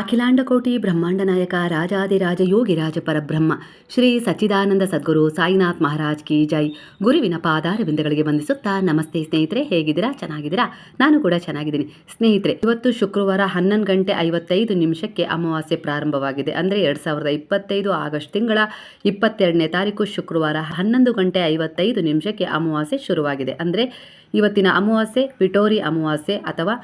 ಅಖಿಲಾಂಡಕೋಟಿ ಬ್ರಹ್ಮಾಂಡ ನಾಯಕ ರಾಜಾದಿರಾಜ ಯೋಗಿರಾಜ ಪರಬ್ರಹ್ಮ, ಶ್ರೀ ಸಚ್ಚಿದಾನಂದ ಸದ್ಗುರು ಸಾಯಿನಾಥ್ ಮಹಾರಾಜ್ ಕಿ ಜೈ. ಗುರುವಿನ ಪಾದಾರವಿಂದಗಳಿಗೆ ವಂದಿಸುತ್ತಾ, ನಮಸ್ತೆ ಸ್ನೇಹಿತರೆ, ಹೇಗಿದ್ದೀರಾ? ಚೆನ್ನಾಗಿದ್ದೀರಾ? ನಾನು ಕೂಡ ಚೆನ್ನಾಗಿದ್ದೀನಿ. ಸ್ನೇಹಿತರೆ, ಇವತ್ತು ಶುಕ್ರವಾರ ಹನ್ನೊಂದು ಗಂಟೆ ಐವತ್ತೈದು ನಿಮಿಷಕ್ಕೆ ಅಮಾವಾಸ್ಯೆ ಪ್ರಾರಂಭವಾಗಿದೆ. ಅಂದರೆ ಎರಡು ಸಾವಿರದ ಇಪ್ಪತ್ತೈದು ಆಗಸ್ಟ್ ತಿಂಗಳ ಇಪ್ಪತ್ತೆರಡನೇ ತಾರೀಕು ಶುಕ್ರವಾರ ಹನ್ನೊಂದು ಗಂಟೆ ಐವತ್ತೈದು ನಿಮಿಷಕ್ಕೆ ಅಮಾವಾಸ್ಯೆ ಶುರುವಾಗಿದೆ. ಅಂದರೆ ಇವತ್ತಿನ ಅಮಾವಾಸ್ಯೆ, ಪಿಟೋರಿ ಅಮಾವಾಸ್ಯೆ ಅಥವಾ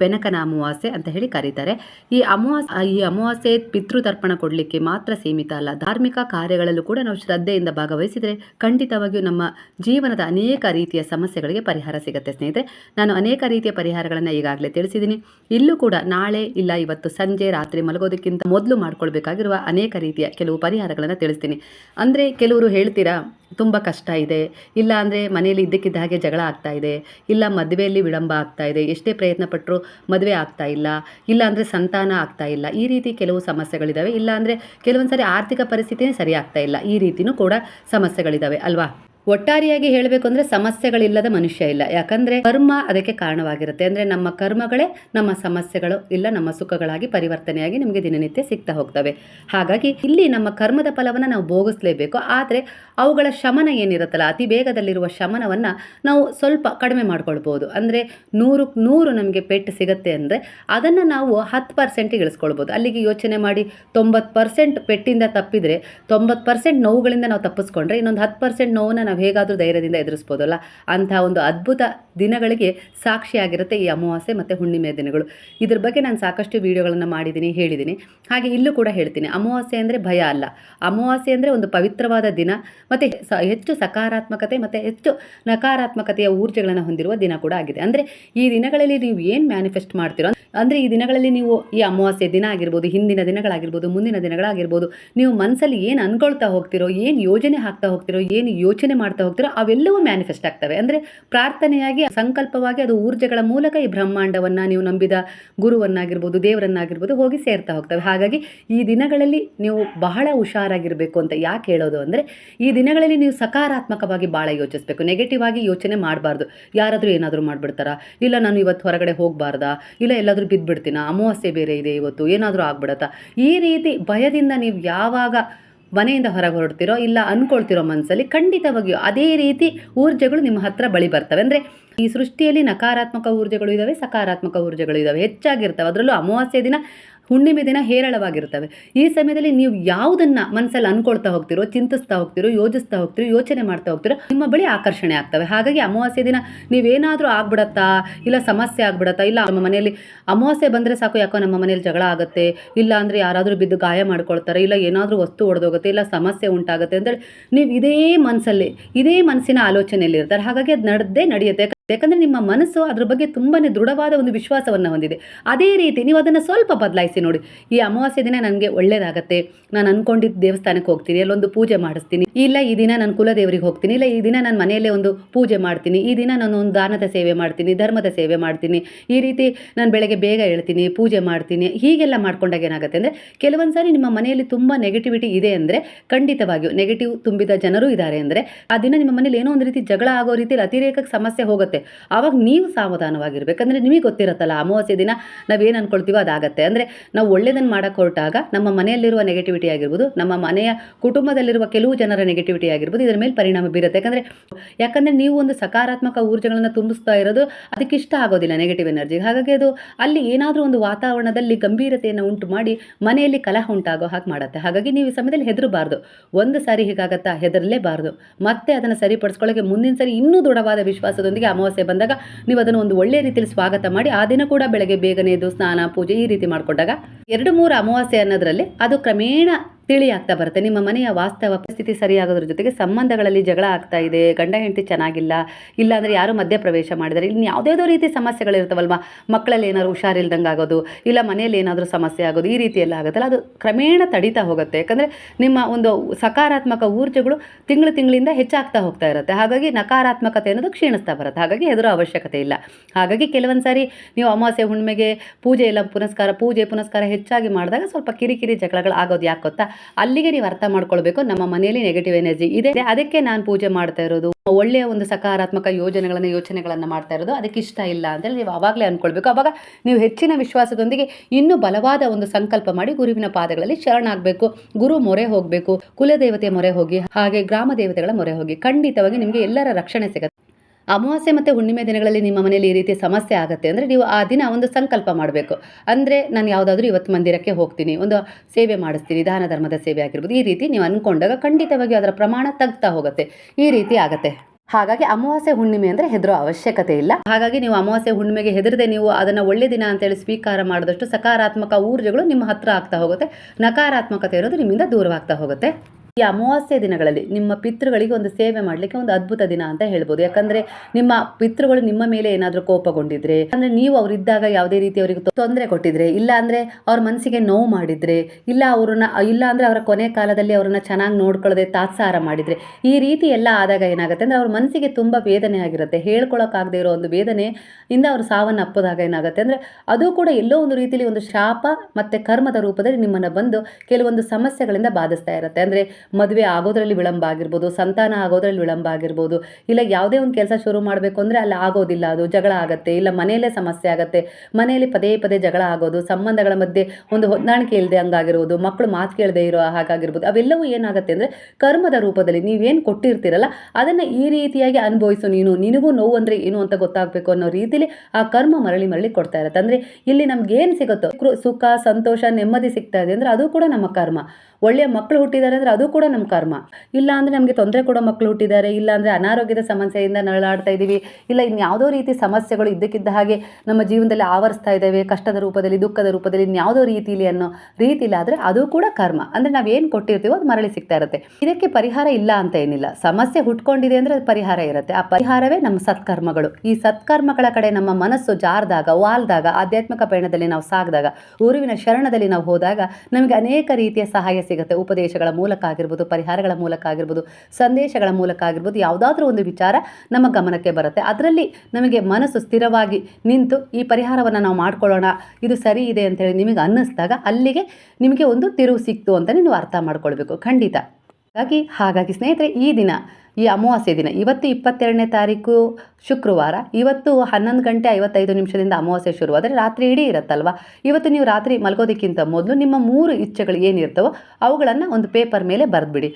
ಬೆನಕನ ಅಮಾವಾಸ್ಯೆ ಅಂತ ಹೇಳಿ ಕರೀತಾರೆ. ಈ ಅಮಾವಾಸ್ಯೆ ಈ ಅಮಾವಾಸ್ಯೆ ಪಿತೃತರ್ಪಣ ಕೊಡಲಿಕ್ಕೆ ಮಾತ್ರ ಸೀಮಿತ ಅಲ್ಲ. ಧಾರ್ಮಿಕ ಕಾರ್ಯಗಳಲ್ಲೂ ಕೂಡ ನಾವು ಶ್ರದ್ಧೆಯಿಂದ ಭಾಗವಹಿಸಿದರೆ ಖಂಡಿತವಾಗಿಯೂ ನಮ್ಮ ಜೀವನದ ಅನೇಕ ರೀತಿಯ ಸಮಸ್ಯೆಗಳಿಗೆ ಪರಿಹಾರ ಸಿಗುತ್ತೆ ಸ್ನೇಹಿತರೆ. ನಾನು ಅನೇಕ ರೀತಿಯ ಪರಿಹಾರಗಳನ್ನು ಈಗಾಗಲೇ ತಿಳಿಸಿದ್ದೀನಿ. ಇಲ್ಲೂ ಕೂಡ ನಾಳೆ ಇಲ್ಲ, ಇವತ್ತು ಸಂಜೆ, ರಾತ್ರಿ ಮಲಗೋದಕ್ಕಿಂತ ಮೊದಲು ಮಾಡ್ಕೊಳ್ಬೇಕಾಗಿರುವ ಅನೇಕ ರೀತಿಯ ಕೆಲವು ಪರಿಹಾರಗಳನ್ನು ತಿಳಿಸ್ತೀನಿ. ಅಂದರೆ ಕೆಲವರು ಹೇಳ್ತೀರಾ, ತುಂಬ ಕಷ್ಟ ಇದೆ. ಇಲ್ಲ ಅಂದರೆ ಮನೆಯಲ್ಲಿ ಇದ್ದಕ್ಕಿದ್ದ ಹಾಗೆ ಜಗಳ ಆಗ್ತಾ ಇದೆ. ಇಲ್ಲ ಮದುವೆಯಲ್ಲಿ ವಿಳಂಬ ಆಗ್ತಾ ಇದೆ. ಎಷ್ಟೇ ಪ್ರಯತ್ನ ಪಟ್ಟರು ಮದುವೆ ಆಗ್ತಾ ಇಲ್ಲ ಇಲ್ಲ ಅಂದರೆ ಸಂತಾನ ಆಗ್ತಾ ಇಲ್ಲ. ಈ ರೀತಿ ಕೆಲವು ಸಮಸ್ಯೆಗಳಿದ್ದಾವೆ ಇಲ್ಲ ಅಂದರೆ ಕೆಲವೊಂದು ಸರಿ ಆರ್ಥಿಕ ಪರಿಸ್ಥಿತಿನೇ ಸರಿ ಆಗ್ತಾ ಇಲ್ಲ. ಈ ರೀತಿನೂ ಕೂಡ ಸಮಸ್ಯೆಗಳಿದ್ದಾವೆ ಅಲ್ವಾ? ಒಟ್ಟಾರೆಯಾಗಿ ಹೇಳಬೇಕು ಅಂದರೆ ಸಮಸ್ಯೆಗಳಿಲ್ಲದ ಮನುಷ್ಯ ಇಲ್ಲ. ಯಾಕಂದರೆ ಕರ್ಮ ಅದಕ್ಕೆ ಕಾರಣವಾಗಿರುತ್ತೆ. ಅಂದರೆ ನಮ್ಮ ಕರ್ಮಗಳೇ ನಮ್ಮ ಸಮಸ್ಯೆಗಳು ಇಲ್ಲ, ನಮ್ಮ ಸುಖಗಳಾಗಿ ಪರಿವರ್ತನೆಯಾಗಿ ನಮಗೆ ದಿನನಿತ್ಯ ಸಿಗ್ತಾ ಹೋಗ್ತವೆ. ಹಾಗಾಗಿ ಇಲ್ಲಿ ನಮ್ಮ ಕರ್ಮದ ಫಲವನ್ನು ನಾವು ಭೋಗಿಸ್ಲೇಬೇಕು. ಆದರೆ ಅವುಗಳ ಶಮನ ಏನಿರುತ್ತಲ್ಲ, ಅತಿ ಬೇಗದಲ್ಲಿರುವ ಶಮನವನ್ನು ನಾವು ಸ್ವಲ್ಪ ಕಡಿಮೆ ಮಾಡ್ಕೊಳ್ಬೋದು. ಅಂದರೆ ನೂರು ನೂರು ನಮಗೆ ಪೆಟ್ಟು ಸಿಗುತ್ತೆ ಅಂದರೆ ಅದನ್ನು ನಾವು ಹತ್ತು ಪರ್ಸೆಂಟಿಗೆ ಇಳಿಸ್ಕೊಳ್ಬೋದು. ಅಲ್ಲಿಗೆ ಯೋಚನೆ ಮಾಡಿ ತೊಂಬತ್ತು ಪರ್ಸೆಂಟ್ ಪೆಟ್ಟಿಂದ ತಪ್ಪಿದರೆ ತೊಂಬತ್ತು ಪರ್ಸೆಂಟ್ ನೋವುಗಳಿಂದ ನಾವು ತಪ್ಪಿಸ್ಕೊಂಡ್ರೆ ಇನ್ನೊಂದು ಹತ್ತು ಪರ್ಸೆಂಟ್ ನೋವನ್ನು ನಾವು ಹೇಗಾದರೂ ಧೈರ್ಯದಿಂದ ಎದುರಿಸ್ಬೋದಲ್ಲ? ಅಂಥ ಒಂದು ಅದ್ಭುತ ದಿನಗಳಿಗೆ ಸಾಕ್ಷಿಯಾಗಿರುತ್ತೆ ಈ ಅಮಾವಾಸ್ಯೆ ಮತ್ತು ಹುಣ್ಣಿಮೆ ದಿನಗಳು. ಇದ್ರ ಬಗ್ಗೆ ನಾನು ಸಾಕಷ್ಟು ವಿಡಿಯೋಗಳನ್ನು ಮಾಡಿದ್ದೀನಿ ಹೇಳಿದ್ದೀನಿ ಹಾಗೆ ಇಲ್ಲೂ ಕೂಡ ಹೇಳ್ತೀನಿ. ಅಮಾವಾಸ್ಯೆ ಅಂದರೆ ಭಯ ಅಲ್ಲ. ಅಮಾವಾಸ್ಯೆ ಅಂದರೆ ಒಂದು ಪವಿತ್ರವಾದ ದಿನ ಮತ್ತು ಹೆಚ್ಚು ಸಕಾರಾತ್ಮಕತೆ ಮತ್ತು ಹೆಚ್ಚು ನಕಾರಾತ್ಮಕತೆಯ ಊರ್ಜೆಗಳನ್ನು ಹೊಂದಿರುವ ದಿನ ಕೂಡ ಆಗಿದೆ. ಅಂದರೆ ಈ ದಿನಗಳಲ್ಲಿ ನೀವು ಏನು ಮ್ಯಾನಿಫೆಸ್ಟ್ ಮಾಡ್ತೀರೋ, ಅಂದರೆ ಈ ದಿನಗಳಲ್ಲಿ ನೀವು ಈ ಅಮಾವಾಸ್ಯೆ ದಿನ ಆಗಿರ್ಬೋದು, ಹಿಂದಿನ ದಿನಗಳಾಗಿರ್ಬೋದು, ಮುಂದಿನ ದಿನಗಳಾಗಿರ್ಬೋದು, ನೀವು ಮನಸ್ಸಲ್ಲಿ ಏನು ಅನ್ಕೊಳ್ತಾ ಹೋಗ್ತಿರೋ, ಏನು ಯೋಜನೆ ಹಾಕ್ತಾ ಹೋಗ್ತಿರೋ, ಏನು ಯೋಚನೆ ಮಾಡ್ತಾ ಹೋಗ್ತೀರೋ ಅವೆಲ್ಲವೂ ಮ್ಯಾನಿಫೆಸ್ಟ್ ಆಗ್ತವೆ. ಅಂದರೆ ಪ್ರಾರ್ಥನೆಯಾಗಿ, ಸಂಕಲ್ಪವಾಗಿ ಅದು ಊರ್ಜೆಗಳ ಮೂಲಕ ಈ ಬ್ರಹ್ಮಾಂಡವನ್ನು ನೀವು ನಂಬಿದ ಗುರುವನ್ನಾಗಿರ್ಬೋದು, ದೇವರನ್ನಾಗಿರ್ಬೋದು ಹೋಗಿ ಸೇರ್ತಾ ಹೋಗ್ತವೆ. ಹಾಗಾಗಿ ಈ ದಿನಗಳಲ್ಲಿ ನೀವು ಬಹಳ ಹುಷಾರಾಗಿರಬೇಕು ಅಂತ ಯಾಕೆ ಹೇಳೋದು ಅಂದರೆ, ಈ ದಿನಗಳಲ್ಲಿ ನೀವು ಸಕಾರಾತ್ಮಕವಾಗಿ ಭಾಳ ಯೋಚಿಸಬೇಕು. ನೆಗೆಟಿವ್ ಆಗಿ ಯೋಚನೆ ಮಾಡಬಾರ್ದು. ಯಾರಾದರೂ ಏನಾದರೂ ಮಾಡಿಬಿಡ್ತಾರಾ? ಇಲ್ಲ ನಾನು ಇವತ್ತು ಹೊರಗಡೆ ಹೋಗಬಾರ್ದಾ? ಇಲ್ಲ ಎಲ್ಲಾದರೂ ಬಿದ್ದುಬಿಡ್ತೀನ ಅಮಾವಾಸ್ಯೆ ಬೇರೆ ಇದೆ ಇವತ್ತು, ಏನಾದರೂ ಆಗ್ಬಿಡತ್ತಾ? ಈ ರೀತಿ ಭಯದಿಂದ ನೀವು ಯಾವಾಗ ಮನೆಯಿಂದ ಹೊರಗೆ ಹೊರಡ್ತಿರೋ ಇಲ್ಲ ಅನ್ಕೊಳ್ತಿರೋ ಮನಸ್ಸಲ್ಲಿ ಖಂಡಿತವಾಗಿಯೂ ಅದೇ ರೀತಿ ಊರ್ಜೆಗಳು ನಿಮ್ಮ ಹತ್ರ ಬಳಿ ಬರ್ತವೆ. ಅಂದರೆ ಈ ಸೃಷ್ಟಿಯಲ್ಲಿ ನಕಾರಾತ್ಮಕ ಊರ್ಜೆಗಳು ಇದ್ದಾವೆ ಸಕಾರಾತ್ಮಕ ಊರ್ಜೆಗಳು ಇದ್ದಾವೆ ಹೆಚ್ಚಾಗಿರ್ತವೆ. ಅದರಲ್ಲೂ ಅಮಾವಾಸ್ಯೆ ದಿನ ಹುಣ್ಣಿಮೆ ದಿನ ಹೇರಳವಾಗಿರ್ತವೆ. ಈ ಸಮಯದಲ್ಲಿ ನೀವು ಯಾವುದನ್ನು ಮನಸ್ಸಲ್ಲಿ ಅನ್ಕೊಳ್ತಾ ಹೋಗ್ತಿರೋ, ಚಿಂತಿಸ್ತಾ ಹೋಗ್ತಿರೋ, ಯೋಚಿಸ್ತಾ ಹೋಗ್ತಿರೋ, ಯೋಚನೆ ಮಾಡ್ತಾ ಹೋಗ್ತಿರೋ, ನಿಮ್ಮ ಬಳಿ ಆಕರ್ಷಣೆ ಆಗ್ತವೆ. ಹಾಗಾಗಿ ಅಮಾವಾಸ್ಯೆ ದಿನ ನೀವೇನಾದರೂ ಆಗ್ಬಿಡತ್ತಾ, ಇಲ್ಲ ಸಮಸ್ಯೆ ಆಗ್ಬಿಡತ್ತಾ, ಇಲ್ಲ ನಮ್ಮ ಮನೆಯಲ್ಲಿ ಅಮಾವಾಸ್ಯೆ ಬಂದರೆ ಸಾಕು, ಯಾಕೋ ನಮ್ಮ ಮನೆಯಲ್ಲಿ ಜಗಳ ಆಗುತ್ತೆ, ಇಲ್ಲ ಅಂದರೆ ಯಾರಾದರೂ ಬಿದ್ದು ಗಾಯ ಮಾಡ್ಕೊಳ್ತಾರೆ, ಇಲ್ಲ ಏನಾದರೂ ವಸ್ತು ಒಡೆದೋಗುತ್ತೆ, ಇಲ್ಲ ಸಮಸ್ಯೆ ಉಂಟಾಗುತ್ತೆ ಅಂತೇಳಿ ನೀವು ಇದೇ ಮನಸ್ಸಲ್ಲಿ ಇದೇ ಮನಸ್ಸಿನ ಆಲೋಚನೆಯಲ್ಲಿ ಇರ್ತಾರೆ ಹಾಗಾಗಿ ಅದು ನಡೆದೇ ನಡೆಯುತ್ತೆ. ಯಾಕಂದರೆ ನಿಮ್ಮ ಮನಸ್ಸು ಅದ್ರ ಬಗ್ಗೆ ತುಂಬಾ ದೃಢವಾದ ಒಂದು ವಿಶ್ವಾಸವನ್ನು ಹೊಂದಿದೆ. ಅದೇ ರೀತಿ ನೀವು ಅದನ್ನು ಸ್ವಲ್ಪ ಬದಲಾಯಿಸಿ ನೋಡಿ. ಈ ಅಮಾವಾಸ್ಯೆ ದಿನ ನನಗೆ ಒಳ್ಳೇದಾಗತ್ತೆ. ನಾನು ಅಂದ್ಕೊಂಡಿದ್ದ ದೇವಸ್ಥಾನಕ್ಕೆ ಹೋಗ್ತೀನಿ, ಅಲ್ಲೊಂದು ಪೂಜೆ ಮಾಡಿಸ್ತೀನಿ. ಇಲ್ಲ, ಈ ದಿನ ನಾನು ಕುಲದೇವರಿಗೆ ಹೋಗ್ತೀನಿ. ಇಲ್ಲ, ಈ ದಿನ ನಾನು ಮನೆಯಲ್ಲೇ ಒಂದು ಪೂಜೆ ಮಾಡ್ತೀನಿ. ಈ ದಿನ ನಾನು ಒಂದು ದಾನದ ಸೇವೆ ಮಾಡ್ತೀನಿ, ಧರ್ಮದ ಸೇವೆ ಮಾಡ್ತೀನಿ. ಈ ರೀತಿ ನಾನು ಬೆಳಗ್ಗೆ ಬೇಗ ಹೇಳ್ತೀನಿ ಪೂಜೆ ಮಾಡ್ತೀನಿ. ಹೀಗೆಲ್ಲ ಮಾಡ್ಕೊಂಡಾಗ ಏನಾಗುತ್ತೆ ಅಂದರೆ, ಕೆಲವೊಂದು ಸಾರಿ ನಿಮ್ಮ ಮನೆಯಲ್ಲಿ ತುಂಬ ನೆಗೆಟಿವಿಟಿ ಇದೆ ಅಂದರೆ, ಖಂಡಿತವಾಗಿಯೂ ನೆಗೆಟಿವ್ ತುಂಬಿದ ಜನರು ಇದ್ದಾರೆ ಅಂದರೆ, ಆ ದಿನ ನಿಮ್ಮ ಮನೇಲಿ ಏನೋ ಒಂದು ರೀತಿ ಜಗಳ ಆಗೋ ರೀತಿಯಲ್ಲಿ ಅತಿರೇಕಕ್ಕೆ ಸಮಸ್ಯೆ ಹೋಗುತ್ತೆ. ಆವಾಗ ನೀವು ಸಾವಧಾನವಾಗಿರ್ಬೇಕಂದ್ರೆ ನಿಮಗೆ ಗೊತ್ತಿರುತ್ತಲ್ಲ, ಅಮಾವಾಸ್ಯೆ ದಿನ ನಾವೇನು ಅಂದ್ಕೊಳ್ತೀವೋ ಅದಾಗತ್ತೆ. ಅಂದರೆ ನಾವು ಒಳ್ಳೆಯದನ್ನು ಮಾಡೋಕ್ಕೆ ಹೊರಟಾಗ ನಮ್ಮ ಮನೆಯಲ್ಲಿರುವ ನೆಗೆಟಿವಿಟಿ ಆಗಿರ್ಬೋದು, ನಮ್ಮ ಮನೆಯ ಕುಟುಂಬದಲ್ಲಿರುವ ಕೆಲವು ಜನರ ನೆಗೆಟಿವಿಟಿ ಆಗಿರ್ಬೋದು, ಇದರ ಮೇಲೆ ಪರಿಣಾಮ ಬೀರುತ್ತೆ. ಯಾಕಂದರೆ ಯಾಕಂದರೆ ನೀವು ಒಂದು ಸಕಾರಾತ್ಮಕ ಊರ್ಜೆಗಳನ್ನು ತುಂಬಿಸ್ತಾ ಇರೋದು ಅದಕ್ಕೆ ಇಷ್ಟ ಆಗೋದಿಲ್ಲ ನೆಗೆಟಿವ್ ಎನರ್ಜಿ ಹಾಗಾಗಿ ಅದು ಅಲ್ಲಿ ಏನಾದರೂ ಒಂದು ವಾತಾವರಣದಲ್ಲಿ ಗಂಭೀರತೆಯನ್ನು ಉಂಟು ಮಾಡಿ ಮನೆಯಲ್ಲಿ ಕಲಹ ಉಂಟಾಗೋ ಹಾಗೆ ಮಾಡುತ್ತೆ. ಹಾಗಾಗಿ ನೀವು ಈ ಸಮಯದಲ್ಲಿ ಹೆದರಬಾರ್ದು. ಒಂದು ಸಾರಿ ಹೀಗಾಗತ್ತಾ ಹೆದರಲೇಬಾರ್ದು. ಮತ್ತೆ ಅದನ್ನು ಸರಿಪಡಿಸ್ಕೊಳ್ಳೋಕೆ ಮುಂದಿನ ಸರಿ ಇನ್ನೂ ದೃಢವಾದ ವಿಶ್ವಾಸದೊಂದಿಗೆ ಬಂದಾಗ ನೀವು ಅದನ್ನು ಒಂದು ಒಳ್ಳೆಯ ರೀತಿಯಲ್ಲಿ ಸ್ವಾಗತ ಮಾಡಿ ಆ ದಿನ ಕೂಡ ಬೆಳಗ್ಗೆ ಬೇಗನೆ ಎದ್ದು ಸ್ನಾನ, ಪೂಜೆ ಈ ರೀತಿ ಮಾಡಿಕೊಂಡಾಗ ಎರಡು ಮೂರು ಅಮಾವಾಸ್ಯೆ ಅನ್ನೋದರಲ್ಲಿ ಅದು ಕ್ರಮೇಣ ತಿಳಿ ಆಗ್ತಾ ಬರುತ್ತೆ. ನಿಮ್ಮ ಮನೆಯ ವಾಸ್ತವ ಪರಿಸ್ಥಿತಿ ಸರಿಯಾಗೋದ್ರ ಜೊತೆಗೆ ಸಂಬಂಧಗಳಲ್ಲಿ ಜಗಳ ಆಗ್ತಾ ಇದೆ. ಗಂಡ ಹೆಂಡತಿ ಚೆನ್ನಾಗಿಲ್ಲ. ಇಲ್ಲ ಯಾರು ಯಾರು ಮಧ್ಯಪ್ರವೇಶ ಮಾಡಿದರೆ ಇನ್ನು ಯಾವುದ್ಯಾವುದೋ ರೀತಿ ಸಮಸ್ಯೆಗಳಿರ್ತಾವಲ್ವ? ಮಕ್ಕಳಲ್ಲಿ ಏನಾದ್ರು ಹುಷಾರಿಲ್ದಂಗೆ ಆಗೋದು, ಇಲ್ಲ ಮನೆಯಲ್ಲಿ ಏನಾದರೂ ಸಮಸ್ಯೆ ಆಗೋದು, ಈ ರೀತಿ ಎಲ್ಲ ಆಗುತ್ತಲ್ಲ. ಅದು ಕ್ರಮೇಣ ತಡೀತಾ ಹೋಗುತ್ತೆ. ಯಾಕಂದರೆ ನಿಮ್ಮ ಒಂದು ಸಕಾರಾತ್ಮಕ ಊರ್ಜೆಗಳು ತಿಂಗಳು ತಿಂಗಳಿಂದ ಹೆಚ್ಚಾಗ್ತಾ ಹೋಗ್ತಾ ಇರುತ್ತೆ. ಹಾಗಾಗಿ ನಕಾರಾತ್ಮಕತೆ ಅನ್ನೋದು ಕ್ಷೀಣಿಸ್ತಾ ಬರುತ್ತೆ. ಹಾಗಾಗಿ ಹೆದರೋ ಅವಶ್ಯಕತೆ ಇಲ್ಲ. ಹಾಗಾಗಿ ಕೆಲವೊಂದು ಸಾರಿ ನೀವು ಅಮಾವಾಸ್ಯೆ ಹುಣ್ಣಿಮೆಗೆ ಪೂಜೆ ಎಲ್ಲ ಪುನಸ್ಕಾರ, ಪೂಜೆ ಪುನಸ್ಕಾರ ಹೆಚ್ಚಾಗಿ ಮಾಡಿದಾಗ ಸ್ವಲ್ಪ ಕಿರಿಕಿರಿ ಜಗಳಗಳು ಆಗೋದು ಯಾಕೆ ಗೊತ್ತಾ? ಅಲ್ಲಿಗೆ ನೀವು ಅರ್ಥ ಮಾಡ್ಕೊಳ್ಬೇಕು, ನಮ್ಮ ಮನೆಯಲ್ಲಿ ನೆಗೆಟಿವ್ ಎನರ್ಜಿ ಇದೆ. ಅದಕ್ಕೆ ನಾನು ಪೂಜೆ ಮಾಡ್ತಾ ಇರೋದು. ಒಳ್ಳೆಯ ಒಂದು ಸಕಾರಾತ್ಮಕ ಯೋಜನೆಗಳನ್ನು, ಯೋಚನೆಗಳನ್ನು ಮಾಡ್ತಾ ಇರೋದು. ಅದಕ್ಕೆ ಇಷ್ಟ ಇಲ್ಲ ಅಂತೇಳಿ ನೀವು ಆವಾಗಲೇ ಅಂದ್ಕೊಳ್ಬೇಕು ಅವಾಗ ನೀವು ಹೆಚ್ಚಿನ ವಿಶ್ವಾಸದೊಂದಿಗೆ ಇನ್ನೂ ಬಲವಾದ ಒಂದು ಸಂಕಲ್ಪ ಮಾಡಿ ಗುರುವಿನ ಪಾದಗಳಲ್ಲಿ ಶರಣಾಗಬೇಕು. ಗುರು ಮೊರೆ ಹೋಗಬೇಕು. ಕುಲದೇವತೆ ಮೊರೆ ಹೋಗಿ, ಹಾಗೆ ಗ್ರಾಮ ದೇವತೆಗಳ ಮೊರೆ ಹೋಗಿ ಖಂಡಿತವಾಗಿ ನಿಮಗೆ ಎಲ್ಲರ ರಕ್ಷಣೆ ಸಿಗುತ್ತೆ. ಅಮಾವಾಸ್ಯೆ ಮತ್ತು ಹುಣ್ಣಿಮೆ ದಿನಗಳಲ್ಲಿ ನಿಮ್ಮ ಮನೆಯಲ್ಲಿ ಈ ರೀತಿ ಸಮಸ್ಯೆ ಆಗುತ್ತೆ. ಅಂದರೆ ನೀವು ಆ ದಿನ ಒಂದು ಸಂಕಲ್ಪ ಮಾಡಬೇಕು. ಅಂದರೆ ನಾನು ಯಾವುದಾದ್ರೂ ಇವತ್ತು ಮಂದಿರಕ್ಕೆ ಹೋಗ್ತೀನಿ. ಒಂದು ಸೇವೆ ಮಾಡಿಸ್ತೀನಿ. ದಾನ ಧರ್ಮದ ಸೇವೆ ಆಗಿರ್ಬೋದು. ಈ ರೀತಿ ನೀವು ಅಂದ್ಕೊಂಡಾಗ ಖಂಡಿತವಾಗಿ ಅದರ ಪ್ರಮಾಣ ತಗ್ತಾ ಹೋಗುತ್ತೆ. ಈ ರೀತಿ ಆಗುತ್ತೆ. ಹಾಗಾಗಿ ಅಮಾವಾಸ್ಯೆ ಹುಣ್ಣಿಮೆ ಅಂದರೆ ಹೆದರೋ ಅವಶ್ಯಕತೆ ಇಲ್ಲ. ಹಾಗಾಗಿ ನೀವು ಅಮಾವಾಸ್ಯೆ ಹುಣ್ಣಿಮೆಗೆ ಹೆದರದೆ ನೀವು ಅದನ್ನು ಒಳ್ಳೆ ದಿನ ಅಂತೇಳಿ ಸ್ವೀಕಾರ ಮಾಡಿದಷ್ಟು ಸಕಾರಾತ್ಮಕ ಊರ್ಜೆಗಳು ನಿಮ್ಮ ಹತ್ರ ಆಗ್ತಾ ಹೋಗುತ್ತೆ. ನಕಾರಾತ್ಮಕತೆ ಇರೋದು ನಿಮ್ಮಿಂದ ದೂರವಾಗ್ತಾ ಹೋಗುತ್ತೆ. ಈ ಅಮಾವಾಸ್ಯ ದಿನಗಳಲ್ಲಿ ನಿಮ್ಮ ಪಿತೃಗಳಿಗೆ ಒಂದು ಸೇವೆ ಮಾಡಲಿಕ್ಕೆ ಒಂದು ಅದ್ಭುತ ದಿನ ಅಂತ ಹೇಳ್ಬೋದು. ಯಾಕಂದ್ರೆ ನಿಮ್ಮ ಪಿತೃಗಳು ನಿಮ್ಮ ಮೇಲೆ ಏನಾದರೂ ಕೋಪಗೊಂಡಿದ್ರೆ, ಅಂದ್ರೆ ನೀವು ಅವರಿದ್ದಾಗ ಯಾವುದೇ ರೀತಿ ಅವರಿಗೆ ತೊಂದರೆ ಕೊಟ್ಟಿದ್ರೆ, ಇಲ್ಲ ಅಂದ್ರೆ ಅವ್ರ ಮನಸ್ಸಿಗೆ ನೋವು ಮಾಡಿದ್ರೆ, ಇಲ್ಲ ಅವ್ರನ್ನ, ಇಲ್ಲ ಅಂದ್ರೆ ಅವರ ಕೊನೆ ಕಾಲದಲ್ಲಿ ಅವ್ರನ್ನ ಚೆನ್ನಾಗಿ ನೋಡ್ಕೊಳ್ಳದೆ ತಾತ್ಸಾರ ಮಾಡಿದ್ರೆ, ಈ ರೀತಿ ಎಲ್ಲ ಆದಾಗ ಏನಾಗುತ್ತೆ ಅಂದ್ರೆ ಅವ್ರ ಮನಸ್ಸಿಗೆ ತುಂಬ ವೇದನೆ ಆಗಿರುತ್ತೆ. ಹೇಳ್ಕೊಳಕ್ಕಾಗದೇ ಇರೋ ಒಂದು ವೇದನೆ ಇಂದ ಅವರು ಸಾವನ್ನು ಅಪ್ಪದಾಗ ಏನಾಗುತ್ತೆ ಅಂದ್ರೆ ಅದು ಕೂಡ ಎಲ್ಲೋ ಒಂದು ರೀತಿಯಲ್ಲಿ ಒಂದು ಶಾಪ ಮತ್ತೆ ಕರ್ಮದ ರೂಪದಲ್ಲಿ ನಿಮ್ಮನ್ನ ಬಂದು ಕೆಲವೊಂದು ಸಮಸ್ಯೆಗಳಿಂದ ಬಾಧಿಸ್ತಾ ಇರುತ್ತೆ. ಅಂದ್ರೆ ಮದುವೆ ಆಗೋದ್ರಲ್ಲಿ ವಿಳಂಬ ಆಗಿರ್ಬೋದು, ಸಂತಾನ ಆಗೋದ್ರಲ್ಲಿ ವಿಳಂಬ ಆಗಿರ್ಬೋದು, ಇಲ್ಲ ಯಾವುದೇ ಒಂದು ಕೆಲಸ ಶುರು ಮಾಡಬೇಕು ಅಂದರೆ ಅಲ್ಲಿ ಆಗೋದಿಲ್ಲ ಅದು, ಜಗಳ ಆಗುತ್ತೆ, ಇಲ್ಲ ಮನೆಯಲ್ಲೇ ಸಮಸ್ಯೆ ಆಗುತ್ತೆ, ಮನೆಯಲ್ಲಿ ಪದೇ ಪದೇ ಜಗಳ ಆಗೋದು, ಸಂಬಂಧಗಳ ಮಧ್ಯೆ ಒಂದು ಹೊಂದಾಣಿಕೆ ಇಲ್ಲದೆ ಹಂಗಾಗಿರ್ಬೋದು ಮಕ್ಕಳು ಮಾತು ಕೇಳದೆ ಇರೋ ಹಾಗಾಗಿರ್ಬೋದು, ಅವೆಲ್ಲವೂ ಏನಾಗುತ್ತೆ ಅಂದರೆ ಕರ್ಮದ ರೂಪದಲ್ಲಿ ನೀವೇನು ಕೊಟ್ಟಿರ್ತೀರಲ್ಲ ಅದನ್ನು ಈ ರೀತಿಯಾಗಿ ಅನುಭವಿಸು ನೀನು, ನಿನಗೂ ನೋವು ಅಂದರೆ ಏನು ಅಂತ ಗೊತ್ತಾಗಬೇಕು ಅನ್ನೋ ರೀತಿಲಿ ಆ ಕರ್ಮ ಮರಳಿ ಮರಳಿ ಕೊಡ್ತಾ ಇರುತ್ತೆ. ಅಂದರೆ ಇಲ್ಲಿ ನಮ್ಗೆ ಏನು ಸಿಗುತ್ತೋ, ಸುಖ, ಸಂತೋಷ, ನೆಮ್ಮದಿ ಸಿಗ್ತಾ ಇದೆ ಅಂದರೆ ಅದು ಕೂಡ ನಮ್ಮ ಕರ್ಮ. ಒಳ್ಳೆಯ ಮಕ್ಕಳು ಹುಟ್ಟಿದ್ದಾರೆ ಅಂದರೆ ಅದು ಕೂಡ ನಮ್ಮ ಕರ್ಮ. ಇಲ್ಲ ಅಂದರೆ ನಮಗೆ ತೊಂದರೆ ಕೊಡೋ ಮಕ್ಕಳು ಹುಟ್ಟಿದ್ದಾರೆ, ಇಲ್ಲ ಅಂದರೆ ಅನಾರೋಗ್ಯದ ಸಮಸ್ಯೆಯಿಂದ ನರಳಾಡ್ತಾ ಇದ್ದೀವಿ ಇಲ್ಲ ಇನ್ಯಾವುದೋ ರೀತಿ ಸಮಸ್ಯೆಗಳು ಇದ್ದಕ್ಕಿದ್ದ ಹಾಗೆ ನಮ್ಮ ಜೀವನದಲ್ಲಿ ಆವರಿಸ್ತಾ ಇದ್ದಾವೆ ಕಷ್ಟದ ರೂಪದಲ್ಲಿ, ದುಃಖದ ರೂಪದಲ್ಲಿ ಇನ್ಯಾವುದೋ ರೀತಿಲಿ ಅನ್ನೋ ರೀತಿಲಿ ಆದರೆ ಅದು ಕೂಡ ಕರ್ಮ. ಅಂದರೆ ನಾವೇನು ಕೊಟ್ಟಿರ್ತೀವೋ ಅದು ಮರಳಿ ಸಿಗ್ತಾ ಇರುತ್ತೆ. ಇದಕ್ಕೆ ಪರಿಹಾರ ಇಲ್ಲ ಅಂತ ಏನಿಲ್ಲ. ಸಮಸ್ಯೆ ಹುಟ್ಕೊಂಡಿದೆ ಅಂದರೆ ಅದು ಪರಿಹಾರ ಇರುತ್ತೆ. ಆ ಪರಿಹಾರವೇ ನಮ್ಮ ಸತ್ಕರ್ಮಗಳು. ಈ ಸತ್ಕರ್ಮಗಳ ಕಡೆ ನಮ್ಮ ಮನಸ್ಸು ಜಾರದಾಗ, ವಾಲ್ದಾಗ, ಆಧ್ಯಾತ್ಮಿಕ ಪಯಣದಲ್ಲಿ ನಾವು ಸಾಗಿದಾಗ, ಗುರುವಿನ ಶರಣದಲ್ಲಿ ನಾವು ಹೋದಾಗ ನಮಗೆ ಅನೇಕ ರೀತಿಯ ಸಹಾಯ ಸಿಗುತ್ತೆ. ಉಪದೇಶಗಳ ಮೂಲಕ ಆಗಿರ್ಬೋದು, ಪರಿಹಾರಗಳ ಮೂಲಕ ಆಗಿರ್ಬೋದು, ಸಂದೇಶಗಳ ಮೂಲಕ ಆಗಿರ್ಬೋದು, ಯಾವುದಾದ್ರೂ ಒಂದು ವಿಚಾರ ನಮ್ಮ ಗಮನಕ್ಕೆ ಬರುತ್ತೆ. ಅದರಲ್ಲಿ ನಮಗೆ ಮನಸ್ಸು ಸ್ಥಿರವಾಗಿ ನಿಂತು ಈ ಪರಿಹಾರವನ್ನು ನಾವು ಮಾಡ್ಕೊಳ್ಳೋಣ, ಇದು ಸರಿ ಇದೆ ಅಂತೇಳಿ ನಿಮಗೆ ಅನ್ನಿಸ್ದಾಗ ಅಲ್ಲಿಗೆ ನಿಮಗೆ ಒಂದು ತಿರುವು ಸಿಕ್ತು ಅಂತ ನೀವು ಅರ್ಥ ಮಾಡ್ಕೊಳ್ಬೇಕು. ಖಂಡಿತ. ಹಾಗಾಗಿ ಹಾಗಾಗಿ ಸ್ನೇಹಿತರೆ, ಈ ದಿನ, ಈ ಅಮಾವಾಸ್ಯೆ ದಿನ, ಇವತ್ತು ಇಪ್ಪತ್ತೆರಡನೇ ತಾರೀಕು ಶುಕ್ರವಾರ, ಇವತ್ತು ಹನ್ನೊಂದು ಗಂಟೆ ಐವತ್ತೈದು ನಿಮಿಷದಿಂದ ಅಮಾವಾಸ್ಯೆ ಶುರುವಾದರೆ ರಾತ್ರಿ ಇಡೀ ಇರುತ್ತಲ್ವ? ಇವತ್ತು ನೀವು ರಾತ್ರಿ ಮಲ್ಗೋದಕ್ಕಿಂತ ಮೊದಲು ನಿಮ್ಮ ಮೂರು ಇಚ್ಛೆಗಳು ಏನಿರ್ತವೋ ಅವುಗಳನ್ನು ಒಂದು ಪೇಪರ್ ಮೇಲೆ ಬರೆದ್ಬಿಡಿ.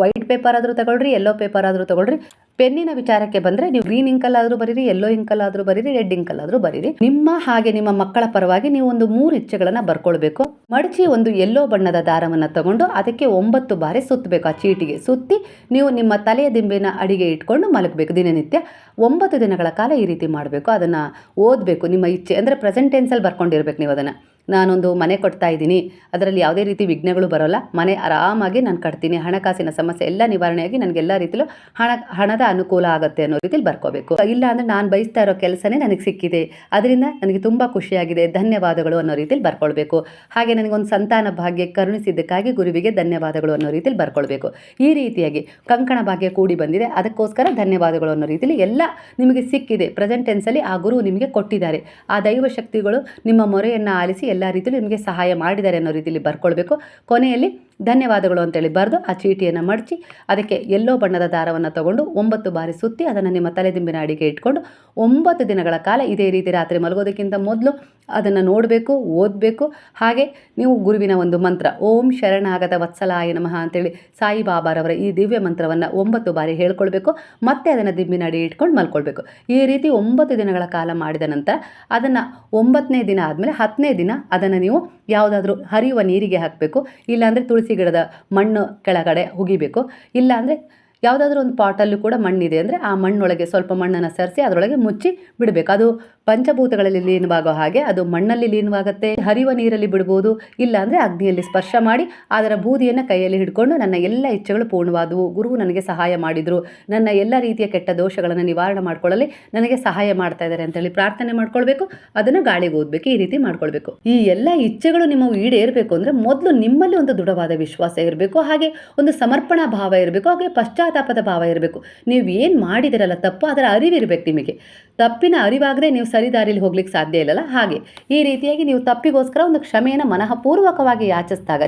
ವೈಟ್ ಪೇಪರ್ ಆದರೂ ತಗೊಳ್ರಿ ಎಲ್ಲೋ ಪೇಪರ್ ಆದರೂ ತಗೊಳ್ರಿ. ಪೆನ್ನಿನ ವಿಚಾರಕ್ಕೆ ಬಂದರೆ ನೀವು ಗ್ರೀನ್ ಇಂಕಲ್ ಆದರೂ ಬರೀರಿ ಎಲ್ಲೋ ಇಂಕಲ್ ಆದರೂ ಬರೀರಿ ರೆಡ್ ಇಂಕಲ್ ಆದರೂ ಬರೀರಿ. ನಿಮ್ಮ ಹಾಗೆ ನಿಮ್ಮ ಮಕ್ಕಳ ಪರವಾಗಿ ನೀವು ಒಂದು ಮೂರು ಇಚ್ಛೆಗಳನ್ನು ಬರ್ಕೊಳ್ಬೇಕು. ಮಡಚಿ ಒಂದು ಎಲ್ಲೋ ಬಣ್ಣದ ದಾರವನ್ನು ತಗೊಂಡು ಅದಕ್ಕೆ ಒಂಬತ್ತು ಬಾರಿ ಸುತ್ತಬೇಕು ಆ ಚೀಟಿಗೆ ಸುತ್ತಿ ನೀವು ನಿಮ್ಮ ತಲೆಯ ದಿಂಬಿನ ಅಡಿಗೆ ಇಟ್ಕೊಂಡು ಮಲಗಬೇಕು ದಿನನಿತ್ಯ. ಒಂಬತ್ತು ದಿನಗಳ ಕಾಲ ಈ ರೀತಿ ಮಾಡಬೇಕು. ಅದನ್ನು ಓದಬೇಕು. ನಿಮ್ಮ ಇಚ್ಛೆ ಅಂದರೆ ಪ್ರೆಸೆಂಟ್ ಟೆನ್ಸಲ್ಲಿ ಬರ್ಕೊಂಡಿರ್ಬೇಕು ನೀವು ಅದನ್ನು. ನಾನೊಂದು ಮನೆ ಕೊಡ್ತಾ ಇದ್ದೀನಿ. ಅದರಲ್ಲಿ ಯಾವುದೇ ರೀತಿ ವಿಘ್ನಗಳು ಬರೋಲ್ಲ. ಮನೆ ಆರಾಮಾಗಿ ನಾನು ಕಟ್ತೀನಿ. ಹಣಕಾಸಿನ ಸಮಸ್ಯೆ ಎಲ್ಲ ನಿವಾರಣೆಯಾಗಿ ನನಗೆ ಎಲ್ಲ ರೀತಿಲೂ ಹಣ, ಹಣದ ಅನುಕೂಲ ಆಗುತ್ತೆ ಅನ್ನೋ ರೀತಿಲಿ ಬರ್ಕೋಬೇಕು. ಇಲ್ಲ ಅಂದರೆ ನಾನು ಬಯಸ್ತಾ ಇರೋ ಕೆಲಸನೇ ನನಗೆ ಸಿಕ್ಕಿದೆ. ಅದರಿಂದ ನನಗೆ ತುಂಬ ಖುಷಿಯಾಗಿದೆ. ಧನ್ಯವಾದಗಳು ಅನ್ನೋ ರೀತಿಲಿ ಬರ್ಕೊಳ್ಬೇಕು. ಹಾಗೆ ನನಗೊಂದು ಸಂತಾನ ಭಾಗ್ಯ ಕರುಣಿಸಿದ್ದಕ್ಕಾಗಿ ಗುರುವಿಗೆ ಧನ್ಯವಾದಗಳು ಅನ್ನೋ ರೀತಿಲಿ ಬರ್ಕೊಳ್ಬೇಕು. ಈ ರೀತಿಯಾಗಿ ಕಂಕಣ ಭಾಗ್ಯ ಕೂಡಿ ಬಂದಿದೆ. ಅದಕ್ಕೋಸ್ಕರ ಧನ್ಯವಾದಗಳು ಅನ್ನೋ ರೀತಿಲಿ ಎಲ್ಲ ನಿಮಗೆ ಸಿಕ್ಕಿದೆ. ಪ್ರೆಸೆಂಟ್ ಟೆನ್ಸಲ್ಲಿ ಆ ಗುರು ನಿಮಗೆ ಕೊಟ್ಟಿದ್ದಾರೆ. ಆ ದೈವ ಶಕ್ತಿಗಳು ನಿಮ್ಮ ಮೊರೆಯನ್ನು ಆಲಿಸಿ ಎಲ್ಲ ರೀತಿಯಲ್ಲೂ ನಿಮಗೆ ಸಹಾಯ ಮಾಡಿದ್ದಾರೆ ಅನ್ನೋ ರೀತಿಯಲ್ಲಿ ಬರ್ಕೊಳ್ಬೇಕು. ಕೊನೆಯಲ್ಲಿ ಧನ್ಯವಾದಗಳು ಅಂತೇಳಿ ಬರೆದು ಆ ಚೀಟಿಯನ್ನು ಮಡಚಿ ಅದಕ್ಕೆ ಎಲ್ಲೋ ಬಣ್ಣದ ದಾರವನ್ನು ತಗೊಂಡು ಒಂಬತ್ತು ಬಾರಿ ಸುತ್ತಿ ಅದನ್ನು ನಿಮ್ಮ ತಲೆದಿಂಬಿನ ಅಡಿಗೆ ಇಟ್ಕೊಂಡು ಒಂಬತ್ತು ದಿನಗಳ ಕಾಲ ಇದೇ ರೀತಿ ರಾತ್ರಿ ಮಲಗೋದಕ್ಕಿಂತ ಮೊದಲು ಅದನ್ನು ನೋಡಬೇಕು, ಓದಬೇಕು. ಹಾಗೆ ನೀವು ಗುರುವಿನ ಒಂದು ಮಂತ್ರ, ಓಂ ಶರಣಾಗತ ವತ್ಸಲಾಯ ನಮಃ ಅಂತೇಳಿ ಸಾಯಿಬಾಬಾರವರ ಈ ದಿವ್ಯ ಮಂತ್ರವನ್ನು ಒಂಬತ್ತು ಬಾರಿ ಹೇಳ್ಕೊಳ್ಬೇಕು. ಮತ್ತೆ ಅದನ್ನು ದಿಂಬಿನ ಅಡಿ ಇಟ್ಕೊಂಡು ಮಲ್ಕೊಳ್ಬೇಕು. ಈ ರೀತಿ ಒಂಬತ್ತು ದಿನಗಳ ಕಾಲ ಮಾಡಿದ ನಂತರ ಅದನ್ನು ಒಂಬತ್ತನೇ ದಿನ ಆದಮೇಲೆ ಹತ್ತನೇ ದಿನ ಅದನ್ನು ನೀವು ಯಾವುದಾದ್ರೂ ಹರಿಯುವ ನೀರಿಗೆ ಹಾಕಬೇಕು. ಇಲ್ಲಾಂದರೆ ತುಳಸಿ ಗಿಡದ ಮಣ್ಣು ಕೆಳಗಡೆ ಹುಗಿಬೇಕು. ಇಲ್ಲಾಂದರೆ ಯಾವುದಾದ್ರೂ ಒಂದು ಪಾಟಲ್ಲೂ ಕೂಡ ಮಣ್ಣಿದೆ ಅಂದರೆ ಆ ಮಣ್ಣೊಳಗೆ ಸ್ವಲ್ಪ ಮಣ್ಣನ್ನು ಸರಿಸಿ ಅದರೊಳಗೆ ಮುಚ್ಚಿ ಬಿಡಬೇಕು. ಅದು ಪಂಚಭೂತಗಳಲ್ಲಿ ಲೀನವಾಗೋ ಹಾಗೆ ಅದು ಮಣ್ಣಲ್ಲಿ ಲೀನವಾಗುತ್ತೆ. ಹರಿಯುವ ನೀರಲ್ಲಿ ಬಿಡ್ಬೋದು ಇಲ್ಲಾಂದರೆ ಅಗ್ನಿಯಲ್ಲಿ ಸ್ಪರ್ಶ ಮಾಡಿ ಅದರ ಬೂದಿಯನ್ನು ಕೈಯಲ್ಲಿ ಹಿಡ್ಕೊಂಡು ನನ್ನ ಎಲ್ಲ ಇಚ್ಛೆಗಳು ಪೂರ್ಣವಾದವು. ಗುರು ನನಗೆ ಸಹಾಯ ಮಾಡಿದರು. ನನ್ನ ಎಲ್ಲ ರೀತಿಯ ಕೆಟ್ಟ ದೋಷಗಳನ್ನು ನಿವಾರಣೆ ಮಾಡ್ಕೊಳ್ಳಲಿ. ನನಗೆ ಸಹಾಯ ಮಾಡ್ತಾ ಇದ್ದಾರೆ ಅಂತೇಳಿ ಪ್ರಾರ್ಥನೆ ಮಾಡ್ಕೊಳ್ಬೇಕು. ಅದನ್ನು ಗಾಳಿಗೆ ಓದಬೇಕು ಈ ರೀತಿ ಮಾಡ್ಕೊಳ್ಬೇಕು. ಈ ಎಲ್ಲ ಇಚ್ಛೆಗಳು ನಿಮ್ಮ ಈಡೇರಬೇಕು ಅಂದರೆ ಮೊದಲು ನಿಮ್ಮಲ್ಲಿ ಒಂದು ದೃಢವಾದ ವಿಶ್ವಾಸ ಇರಬೇಕು. ಹಾಗೆ ಒಂದು ಸಮರ್ಪಣಾ ಭಾವ ಇರಬೇಕು. ಹಾಗೆ ಪಶ್ಚಾತ್ತಾಪದ ಭಾವ ಇರಬೇಕು. ನೀವು ಏನು ಮಾಡಿದಿರಲ್ಲ ತಪ್ಪು ಅದರ ಅರಿವಿರಬೇಕು ನಿಮಗೆ. ತಪ್ಪಿನ ಅರಿವಾಗದೆ ನೀವು ಸರಿದಾರಿಲಿ ಹೋಗ್ಲಿಕ್ಕೆ ಸಾಧ್ಯ ಇಲ್ಲಲ್ಲ? ಹಾಗೆ. ಈ ರೀತಿಯಾಗಿ ನೀವು ತಪ್ಪಿಗೋಸ್ಕರ ಒಂದು ಕ್ಷಮೆಯನ್ನು ಮನಃಪೂರ್ವಕವಾಗಿ ಯಾಚಿಸಿದಾಗ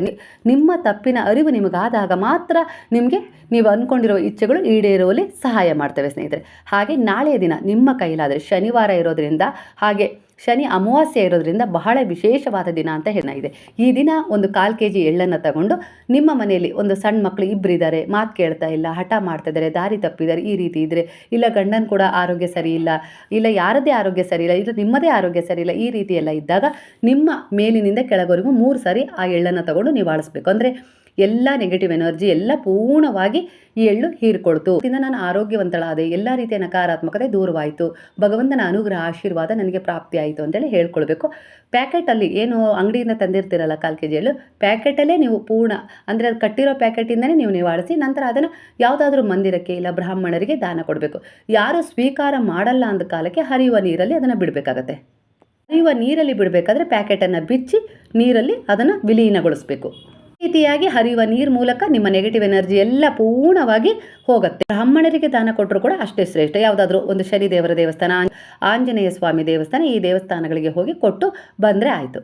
ನಿಮ್ಮ ತಪ್ಪಿನ ಅರಿವು ನಿಮಗಾದಾಗ ಮಾತ್ರ ನಿಮಗೆ ನೀವು ಅಂದ್ಕೊಂಡಿರುವ ಇಚ್ಛೆಗಳು ಈಡೇರುವಲ್ಲಿ ಸಹಾಯ ಮಾಡ್ತವೆ ಸ್ನೇಹಿತರೆ. ಹಾಗೆ ನಾಳೆಯ ದಿನ ನಿಮ್ಮ ಕೈಲಾದರೆ ಶನಿವಾರ ಇರೋದರಿಂದ ಹಾಗೆ ಶನಿ ಅಮಾವಾಸ್ಯೆ ಇರೋದ್ರಿಂದ ಬಹಳ ವಿಶೇಷವಾದ ದಿನ ಅಂತ ಹೇಳಿದೆ ಈ ದಿನ ಒಂದು ಕಾಲು ಕೆ ಜಿ ಎಳ್ಳನ್ನು ತಗೊಂಡು ನಿಮ್ಮ ಮನೆಯಲ್ಲಿ ಒಂದು ಸಣ್ಣ ಮಕ್ಕಳು ಇಬ್ಬರಿದ್ದಾರೆ ಮಾತು ಕೇಳ್ತಾ ಇಲ್ಲ, ಹಠ ಮಾಡ್ತಾ ಇದ್ದಾರೆ, ದಾರಿ ತಪ್ಪಿದ್ದಾರೆ, ಈ ರೀತಿ ಇದ್ದರೆ ಇಲ್ಲ ಗಂಡನ ಕೂಡ ಆರೋಗ್ಯ ಸರಿ ಇಲ್ಲ ಇಲ್ಲ ಯಾರದೇ ಆರೋಗ್ಯ ಸರಿ ಇಲ್ಲ ಇಲ್ಲ ನಿಮ್ಮದೇ ಆರೋಗ್ಯ ಸರಿ ಇಲ್ಲ, ಈ ರೀತಿ ಎಲ್ಲ ಇದ್ದಾಗ ನಿಮ್ಮ ಮೇಲಿನಿಂದ ಕೆಳಗವರೆಗೂ ಮೂರು ಸಾರಿ ಆ ಎಳ್ಳನ್ನು ತಗೊಂಡು ನೀವು ಆಳಿಸ್ಬೇಕು ಅಂದರೆ ಎಲ್ಲ ನೆಗೆಟಿವ್ ಎನರ್ಜಿ ಎಲ್ಲ ಪೂರ್ಣವಾಗಿ ಈ ಎಳ್ಳು ಹೀರ್ಕೊಳ್ತು. ಇದರಿಂದ ನಾನು ಆರೋಗ್ಯವಂತಳಾದೆ, ಎಲ್ಲ ರೀತಿಯ ನಕಾರಾತ್ಮಕತೆ ದೂರವಾಯಿತು. ಭಗವಂತನ ಅನುಗ್ರಹ, ಆಶೀರ್ವಾದ ನನಗೆ ಪ್ರಾಪ್ತಿ ಆಯಿತು ಅಂತೇಳಿ ಹೇಳ್ಕೊಳ್ಬೇಕು. ಪ್ಯಾಕೆಟಲ್ಲಿ ಏನು ಅಂಗಡಿಯಿಂದ ತಂದಿರ್ತೀರಲ್ಲ ಕಾಲು ಕೆ ಜಿ ಎಳ್ಳು ಪ್ಯಾಕೆಟಲ್ಲೇ ನೀವು ಪೂರ್ಣ, ಅಂದರೆ ಅದು ಕಟ್ಟಿರೋ ಪ್ಯಾಕೆಟಿಂದನೇ ನೀವು ನಿವಾಳಿಸಿ, ನಂತರ ಅದನ್ನು ಯಾವುದಾದ್ರೂ ಮಂದಿರಕ್ಕೆ ಇಲ್ಲ ಬ್ರಾಹ್ಮಣರಿಗೆ ದಾನ ಕೊಡಬೇಕು. ಯಾರು ಸ್ವೀಕಾರ ಮಾಡಲ್ಲ ಅಂದ ಕಾಲಕ್ಕೆ ಹರಿಯುವ ನೀರಲ್ಲಿ ಅದನ್ನು ಬಿಡಬೇಕಾಗತ್ತೆ. ಹರಿಯುವ ನೀರಲ್ಲಿ ಬಿಡಬೇಕಾದ್ರೆ ಪ್ಯಾಕೆಟನ್ನು ಬಿಚ್ಚಿ ನೀರಲ್ಲಿ ಅದನ್ನು ವಿಲೀನಗೊಳಿಸಬೇಕು. ರೀತಿಯಾಗಿ ಹರಿಯುವ ನೀರು ಮೂಲಕ ನಿಮ್ಮ ನೆಗೆಟಿವ್ ಎನರ್ಜಿ ಎಲ್ಲ ಪೂರ್ಣವಾಗಿ ಹೋಗುತ್ತೆ. ಬ್ರಾಹ್ಮಣರಿಗೆ ದಾನ ಕೊಟ್ಟರು ಕೂಡ ಅಷ್ಟೇ ಶ್ರೇಷ್ಠ. ಯಾವುದಾದ್ರೂ ಒಂದು ಶನಿ ದೇವರ ದೇವಸ್ಥಾನ ಆಂಜನೇಯ ಸ್ವಾಮಿ ದೇವಸ್ಥಾನ ಈ ದೇವಸ್ಥಾನಗಳಿಗೆ ಹೋಗಿ ಕೊಟ್ಟು ಬಂದರೆ ಆಯಿತು.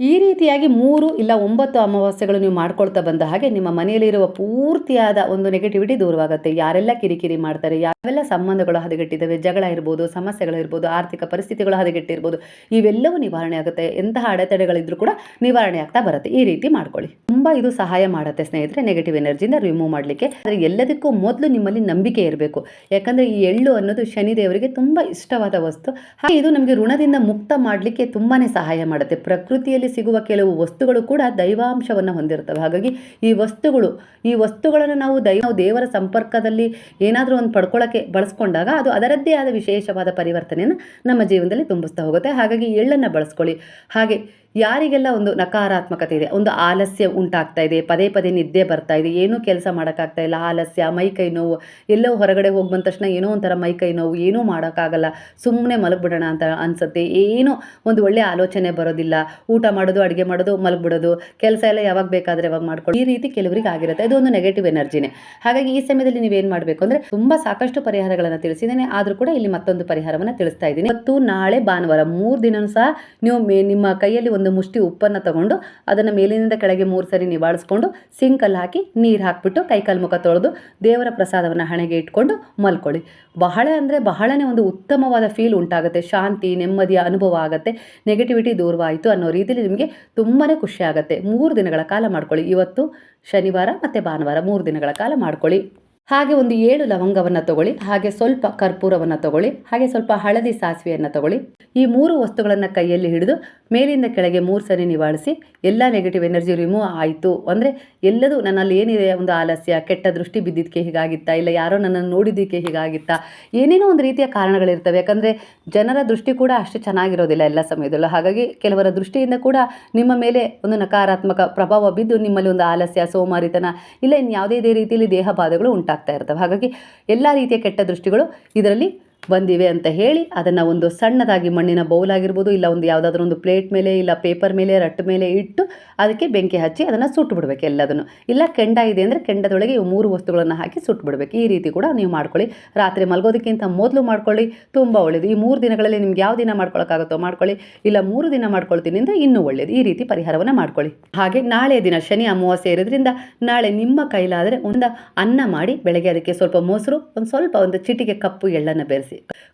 ಈ ರೀತಿಯಾಗಿ ಮೂರು ಇಲ್ಲ ಒಂಬತ್ತು ಅಮಾವಾಸ್ಯೆಗಳು ನೀವು ಮಾಡ್ಕೊಳ್ತಾ ಬಂದ ಹಾಗೆ ನಿಮ್ಮ ಮನೆಯಲ್ಲಿರುವ ಪೂರ್ತಿಯಾದ ಒಂದು ನೆಗೆಟಿವಿಟಿ ದೂರವಾಗುತ್ತೆ. ಯಾರೆಲ್ಲ ಕಿರಿಕಿರಿ ಮಾಡ್ತಾರೆ, ಯಾವೆಲ್ಲ ಸಂಬಂಧಗಳು ಹದಗೆಟ್ಟಿದ್ದಾವೆ, ಜಗಳ ಇರ್ಬೋದು ಸಮಸ್ಯೆಗಳಿರ್ಬೋದು ಆರ್ಥಿಕ ಪರಿಸ್ಥಿತಿಗಳು ಹದಗೆಟ್ಟಿರ್ಬೋದು, ಇವೆಲ್ಲವೂ ನಿವಾರಣೆ ಆಗುತ್ತೆ. ಎಂತಹ ಅಡೆತಡೆಗಳಿದ್ರು ಕೂಡ ನಿವಾರಣೆ ಆಗ್ತಾ ಬರುತ್ತೆ. ಈ ರೀತಿ ಮಾಡ್ಕೊಳ್ಳಿ. ತುಂಬ ಇದು ಸಹಾಯ ಮಾಡುತ್ತೆ ಸ್ನೇಹಿತರೆ ನೆಗೆಟಿವ್ ಎನರ್ಜಿಯಿಂದ ರಿಮೂವ್ ಮಾಡಲಿಕ್ಕೆ. ಆದರೆ ಎಲ್ಲದಕ್ಕೂ ಮೊದಲು ನಿಮ್ಮಲ್ಲಿ ನಂಬಿಕೆ ಇರಬೇಕು. ಯಾಕಂದರೆ ಈ ಎಳ್ಳು ಅನ್ನೋದು ಶನಿ ದೇವರಿಗೆ ತುಂಬ ಇಷ್ಟವಾದ ವಸ್ತು. ಹಾಗೆ ಇದು ನಮಗೆ ಋಣದಿಂದ ಮುಕ್ತ ಮಾಡಲಿಕ್ಕೆ ತುಂಬಾ ಸಹಾಯ ಮಾಡುತ್ತೆ. ಪ್ರಕೃತಿಯಲ್ಲಿ ಸಿಗುವ ಕೆಲವು ವಸ್ತುಗಳು ಕೂಡ ದೈವಾಂಶವನ್ನು ಹೊಂದಿರ್ತವೆ ಹಾಗಾಗಿ ಈ ವಸ್ತುಗಳು, ಈ ವಸ್ತುಗಳನ್ನು ನಾವು ದೈ ದೇವರ ಸಂಪರ್ಕದಲ್ಲಿ ಏನಾದರೂ ಒಂದು ಪಡ್ಕೊಳ್ಳೋಕ್ಕೆ ಬಳಸ್ಕೊಂಡಾಗ ಅದು ಅದರದ್ದೇ ಆದ ವಿಶೇಷವಾದ ಪರಿವರ್ತನೆಯನ್ನು ನಮ್ಮ ಜೀವನದಲ್ಲಿ ತುಂಬಿಸ್ತಾ ಹೋಗುತ್ತೆ. ಹಾಗಾಗಿ ಎಳ್ಳನ್ನು ಬಳಸ್ಕೊಳ್ಳಿ. ಹಾಗೆ ಯಾರಿಗೆಲ್ಲ ಒಂದು ನಕಾರಾತ್ಮಕತೆ ಇದೆ, ಒಂದು ಆಲಸ್ಯ ಉಂಟಾಗ್ತಾ ಇದೆ, ಪದೇ ಪದೇ ನಿದ್ದೆ ಬರ್ತಾ ಇದೆ, ಏನೂ ಕೆಲಸ ಮಾಡೋಕ್ಕಾಗ್ತಾ ಇಲ್ಲ, ಆಲಸ್ಯ, ಮೈ ಕೈ ನೋವು, ಎಲ್ಲೋ ಹೊರಗಡೆ ಹೋಗಿ ಬಂದ ತಕ್ಷಣ ಏನೋ ಒಂಥರ ಮೈಕೈ ನೋವು, ಏನೂ ಮಾಡೋಕ್ಕಾಗಲ್ಲ ಸುಮ್ಮನೆ ಮಲಗಿಬಿಡೋಣ ಅಂತ ಅನಿಸುತ್ತೆ, ಏನೋ ಒಂದು ಒಳ್ಳೆಯ ಆಲೋಚನೆ ಬರೋದಿಲ್ಲ, ಊಟ ಮಾಡೋದು, ಅಡುಗೆ ಮಾಡೋದು, ಮಲಗಿಬಿಡೋದು, ಕೆಲಸ ಎಲ್ಲ ಯಾವಾಗ ಬೇಕಾದರೆ ಯಾವಾಗ ಮಾಡ್ಕೊಳ್ಳಿ, ಈ ರೀತಿ ಕೆಲವರಿಗೆ ಆಗಿರುತ್ತೆ ಇದು ಒಂದು ನೆಗೆಟಿವ್ ಎನರ್ಜಿನೇ ಹಾಗಾಗಿ ಈ ಸಮಯದಲ್ಲಿ ನೀವೇನು ಮಾಡಬೇಕು ಅಂದರೆ, ತುಂಬ ಸಾಕಷ್ಟು ಪರಿಹಾರಗಳನ್ನು ತಿಳಿಸಿದ್ದೇನೆ, ಆದರೂ ಕೂಡ ಇಲ್ಲಿ ಮತ್ತೊಂದು ಪರಿಹಾರವನ್ನು ತಿಳಿಸ್ತಾ ಇದ್ದೀನಿ. ಮತ್ತು ನಾಳೆ ಭಾನುವಾರ, ಮೂರು ದಿನ ಸಹ ನೀವು ಮೇ, ನಿಮ್ಮ ಕೈಯಲ್ಲಿ ಒಂದು ಮುಷ್ಟಿ ಉಪ್ಪನ್ನು ತಗೊಂಡು ಅದನ್ನು ಮೇಲಿನಿಂದ ಕೆಳಗೆ ಮೂರು ಸರಿ ನಿವಾಳಿಸ್ಕೊಂಡು ಸಿಂಕಲ್ಲಿ ಹಾಕಿ ನೀರು ಹಾಕಿಬಿಟ್ಟು ಕೈಕಾಲು ಮುಖ ತೊಳೆದು ದೇವರ ಪ್ರಸಾದವನ್ನು ಹಣೆಗೆ ಇಟ್ಕೊಂಡು ಮಲ್ಕೊಳ್ಳಿ. ಬಹಳ ಅಂದರೆ ಬಹಳನೇ ಒಂದು ಉತ್ತಮವಾದ ಫೀಲ್ ಉಂಟಾಗುತ್ತೆ. ಶಾಂತಿ ನೆಮ್ಮದಿಯ ಅನುಭವ ಆಗುತ್ತೆ. ನೆಗೆಟಿವಿಟಿ ದೂರವಾಯಿತು ಅನ್ನೋ ರೀತಿಯಲ್ಲಿ ನಿಮಗೆ ತುಂಬಾ ಖುಷಿ ಆಗುತ್ತೆ. ಮೂರು ದಿನಗಳ ಕಾಲ ಮಾಡ್ಕೊಳ್ಳಿ. ಇವತ್ತು, ಶನಿವಾರ ಮತ್ತು ಭಾನುವಾರ ಮೂರು ದಿನಗಳ ಕಾಲ ಮಾಡ್ಕೊಳ್ಳಿ. ಹಾಗೆ ಒಂದು ಏಳು ಲವಂಗವನ್ನು ತಗೊಳ್ಳಿ. ಹಾಗೆ ಸ್ವಲ್ಪ ಕರ್ಪೂರವನ್ನು ತಗೊಳ್ಳಿ. ಹಾಗೆ ಸ್ವಲ್ಪ ಹಳದಿ ಸಾಸಿವೆಯನ್ನು ತಗೊಳ್ಳಿ. ಈ ಮೂರು ವಸ್ತುಗಳನ್ನು ಕೈಯಲ್ಲಿ ಹಿಡಿದು ಮೇಲಿಂದ ಕೆಳಗೆ ಮೂರು ಸರಿ ನಿವಾಳಿಸಿ ಎಲ್ಲ ನೆಗೆಟಿವ್ ಎನರ್ಜಿ ರಿಮೂವ್ ಆಯಿತು. ಅಂದರೆ ಎಲ್ಲದೂ ನನ್ನಲ್ಲಿ ಏನಿದೆ ಒಂದು ಆಲಸ್ಯ, ಕೆಟ್ಟ ದೃಷ್ಟಿ ಬಿದ್ದಿದ್ದಕ್ಕೆ ಹೀಗಾಗಿತ್ತಾ, ಇಲ್ಲ ಯಾರೋ ನನ್ನನ್ನು ನೋಡಿದ್ದಕ್ಕೆ ಹೀಗಾಗಿತ್ತಾ, ಏನೇನೋ ಒಂದು ರೀತಿಯ ಕಾರಣಗಳಿರ್ತವೆ. ಯಾಕಂದರೆ ಜನರ ದೃಷ್ಟಿ ಕೂಡ ಅಷ್ಟು ಚೆನ್ನಾಗಿರೋದಿಲ್ಲ ಎಲ್ಲ ಸಮಯದಲ್ಲೂ. ಹಾಗಾಗಿ ಕೆಲವರ ದೃಷ್ಟಿಯಿಂದ ಕೂಡ ನಿಮ್ಮ ಮೇಲೆ ಒಂದು ನಕಾರಾತ್ಮಕ ಪ್ರಭಾವ ಬಿದ್ದು ನಿಮ್ಮಲ್ಲಿ ಒಂದು ಆಲಸ್ಯ, ಸೋಮಾರಿತನ, ಇಲ್ಲ ಇನ್ನು ಯಾವುದೇ ರೀತಿಯಲ್ಲಿ ದೇಹ ಬಾಧೆಗಳು ಇರ್ತವೆ. ಹಾಗಾಗಿ ಎಲ್ಲ ರೀತಿಯ ಕೆಟ್ಟ ದೃಷ್ಟಿಗಳು ಇದರಲ್ಲಿ ಬಂದಿವೆ ಅಂತ ಹೇಳಿ ಅದನ್ನು ಒಂದು ಸಣ್ಣದಾಗಿ ಮಣ್ಣಿನ ಬೌಲ್ ಆಗಿರ್ಬೋದು, ಇಲ್ಲ ಒಂದು ಯಾವುದಾದ್ರೂ ಒಂದು ಪ್ಲೇಟ್ ಮೇಲೆ ಇಲ್ಲ ಪೇಪರ್ ಮೇಲೆ ರಟ್ಟು ಮೇಲೆ ಇಟ್ಟು ಅದಕ್ಕೆ ಬೆಂಕಿ ಹಚ್ಚಿ ಅದನ್ನು ಸುಟ್ಟು ಬಿಡಬೇಕು ಎಲ್ಲದನ್ನು. ಇಲ್ಲ ಕೆಂಡ ಇದೆ ಅಂದರೆ ಕೆಂಡದೊಳಗೆ ಇವು ಮೂರು ವಸ್ತುಗಳನ್ನು ಹಾಕಿ ಸುಟ್ಟು ಬಿಡಬೇಕು. ಈ ರೀತಿ ಕೂಡ ನೀವು ಮಾಡ್ಕೊಳ್ಳಿ. ರಾತ್ರಿ ಮಲಗೋದಕ್ಕಿಂತ ಮೊದಲು ಮಾಡ್ಕೊಳ್ಳಿ. ತುಂಬ ಒಳ್ಳೆಯದು ಈ ಮೂರು ದಿನಗಳಲ್ಲಿ ನಿಮ್ಗೆ ಯಾವ ದಿನ ಮಾಡ್ಕೊಳ್ಳೋಕ್ಕಾಗುತ್ತೋ ಮಾಡ್ಕೊಳ್ಳಿ. ಇಲ್ಲ ಮೂರು ದಿನ ಮಾಡ್ಕೊಳ್ತೀನಿ ಅಂದರೆ ಇನ್ನೂ ಒಳ್ಳೆಯದು ಈ ರೀತಿ ಪರಿಹಾರವನ್ನು ಮಾಡ್ಕೊಳ್ಳಿ. ಹಾಗೆ ನಾಳೆ ದಿನ ಶನಿ ಅಮಾವಾಸ್ಯೆ ಇರೋದ್ರಿಂದ ನಾಳೆ ನಿಮ್ಮ ಕೈಲಾದರೆ ಒಂದು ಅನ್ನ ಮಾಡಿ ಬೆಳಗ್ಗೆ ಅದಕ್ಕೆ ಸ್ವಲ್ಪ ಮೊಸರು, ಒಂದು ಸ್ವಲ್ಪ ಒಂದು ಚಿಟಿಕೆ ಕಪ್ಪು ಎಳ್ಳನ್ನು ಬೆರೆಸಿ